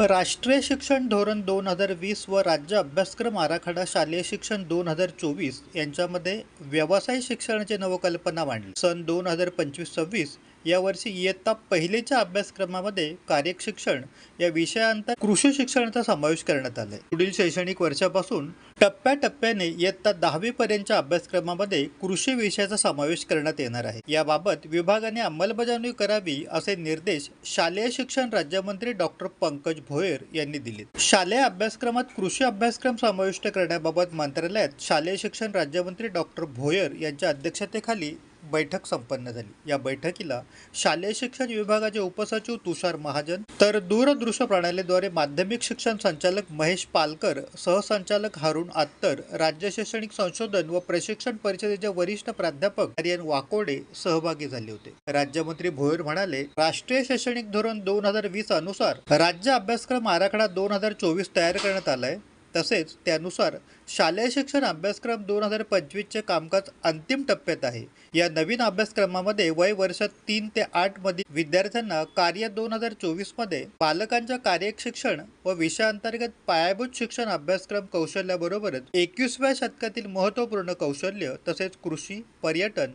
राष्ट्रीय शिक्षण धोरण दोन हजार वीस व राज्य अभ्यासक्रम आराखडा शालेय शिक्षण दोन हजार चोवीस यांच्यामध्ये व्यवसाय शिक्षणाची नवकल्पना मांडली. सन दोन हजार पंचवीस सव्वीस यावर्षी इयत्ता पहिलेच्या अभ्यासक्रमामध्ये कार्यशिक्षण या विषयांतर कृषी शिक्षणाचा समावेश करण्यात आलाय. पुढील शैक्षणिक वर्षापासून टप्प्याटप्प्याने इयत्ता दहावी पर्यंतच्या अभ्यासक्रमामध्ये कृषी विषयाचा समावेश करण्यात येणार आहे. याबाबत विभागाने अंमलबजावणी करावी असे निर्देश शालेय शिक्षण राज्यमंत्री डॉक्टर पंकज भोयर यांनी दिले शालेय अभ्यासक्रमात कृषी अभ्यासक्रम समाविष्ट करण्याबाबत मंत्रालयात शालेय शिक्षण राज्यमंत्री डॉक्टर भोयर यांच्या अध्यक्षतेखाली बैठक संपन्न झाली. या बैठकीला शालेय शिक्षण विभागाचे उपसचिव तुषार महाजन तर दूरदृश्य प्रणालीद्वारे माध्यमिक शिक्षण संचालक महेश पालकर सहसंचालक हारुण आत्तर राज्य शैक्षणिक संशोधन व प्रशिक्षण परिषदेचे वरिष्ठ प्राध्यापक आर्यन वाकोडे सहभागी झाले होते. राज्यमंत्री भोयर म्हणाले राष्ट्रीय शैक्षणिक धोरण दोन हजार वीस अनुसार राज्य अभ्यासक्रम आराखडा दोन हजार चोवीस तयार करण्यात आलाय. तसेच त्यानुसार शालेय शिक्षण अभ्यासक्रम दोन हजार पंचवीसचे कामकाज अंतिम टप्प्यात आहे. या नवीन अभ्यासक्रमामध्ये वय वर्ष तीन ते आठ मधील विद्यार्थ्यांना कार्य दोन हजार चोवीसमध्ये पालकांच्या कार्यशिक्षण व विषयांतर्गत पायाभूत शिक्षण अभ्यासक्रम कौशल्याबरोबरच एकवीसव्या शतकातील महत्त्वपूर्ण कौशल्य तसेच कृषी पर्यटन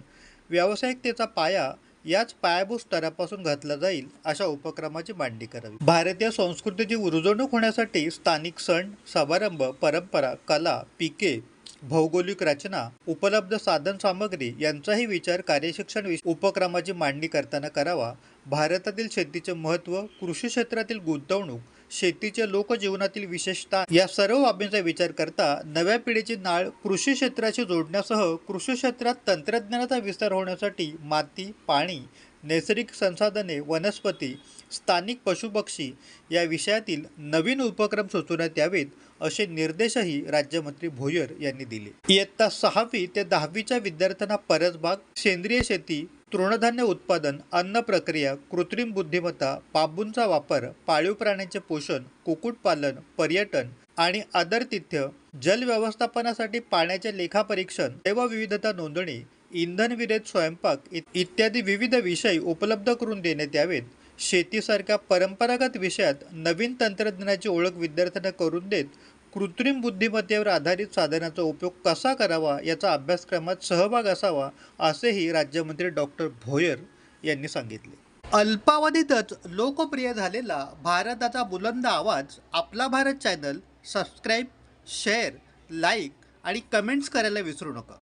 व्यावसायिकतेचा पाया याच पायाभूत स्तरापासून घातला जाईल अशा उपक्रमाची मांडणी करावी. भारतीय संस्कृतीची रुजवणूक होण्यासाठी स्थानिक सण समारंभ परंपरा कला पिके भौगोलिक रचना उपलब्ध साधन सामग्री यांचाही विचार कार्यशिक्षण उपक्रमाची मांडणी करताना करावा. भारतातील शेतीचे महत्त्व कृषी क्षेत्रातील गुंतवणूक शेतीचे लोकजीवनातील विशेषता या सर्व बाबींचा विचार करता नव्या पिढीची नाळ कृषी क्षेत्राशी जोडण्यासह कृषी क्षेत्रात तंत्रज्ञानाचा विस्तार होण्यासाठी माती पाणी नैसर्गिक संसाधने वनस्पती स्थानिक पशुपक्षी या विषयातील नवीन उपक्रम सुचवण्यात यावेत. असे निर्देशही राज्यमंत्री भोयर यांनी दिले. इयत्ता सहावी ते दहावीच्या विद्यार्थ्यांना परसबाग सेंद्रिय शेती तृणधान्य उत्पादन अन्न प्रक्रिया कृत्रिम बुद्धिमत्ता बांबूंचा वापर पाळीव प्राण्यांचे पोषण कुक्कुटपालन पर्यटन आणि आदरातिथ्य जल व्यवस्थापनासाठी पाण्याचे लेखापरीक्षण जैवविविधता नोंदणी इंधन विरहित स्वयंपाक इ- इत्यादी विविध विषय उपलब्ध करून देण्यात यावेत. शेतीसारख्या परंपरागत विषयात नवीन तंत्रज्ञानाची ओळख विद्यार्थ्यांना करून देत कृत्रिम बुद्धिमत्तेवर आधारित साधनाचा उपयोग कसा करावा याचा अभ्यासक्रमात सहभाग असावा असेही राज्यमंत्री डॉक्टर भोयर यांनी सांगितले. अल्पावधीतच लोकप्रिय झालेला भारताचा बुलंद आवाज आपला Bharat channel subscribe share like आणि कमेंट्स करायला विसरू नका.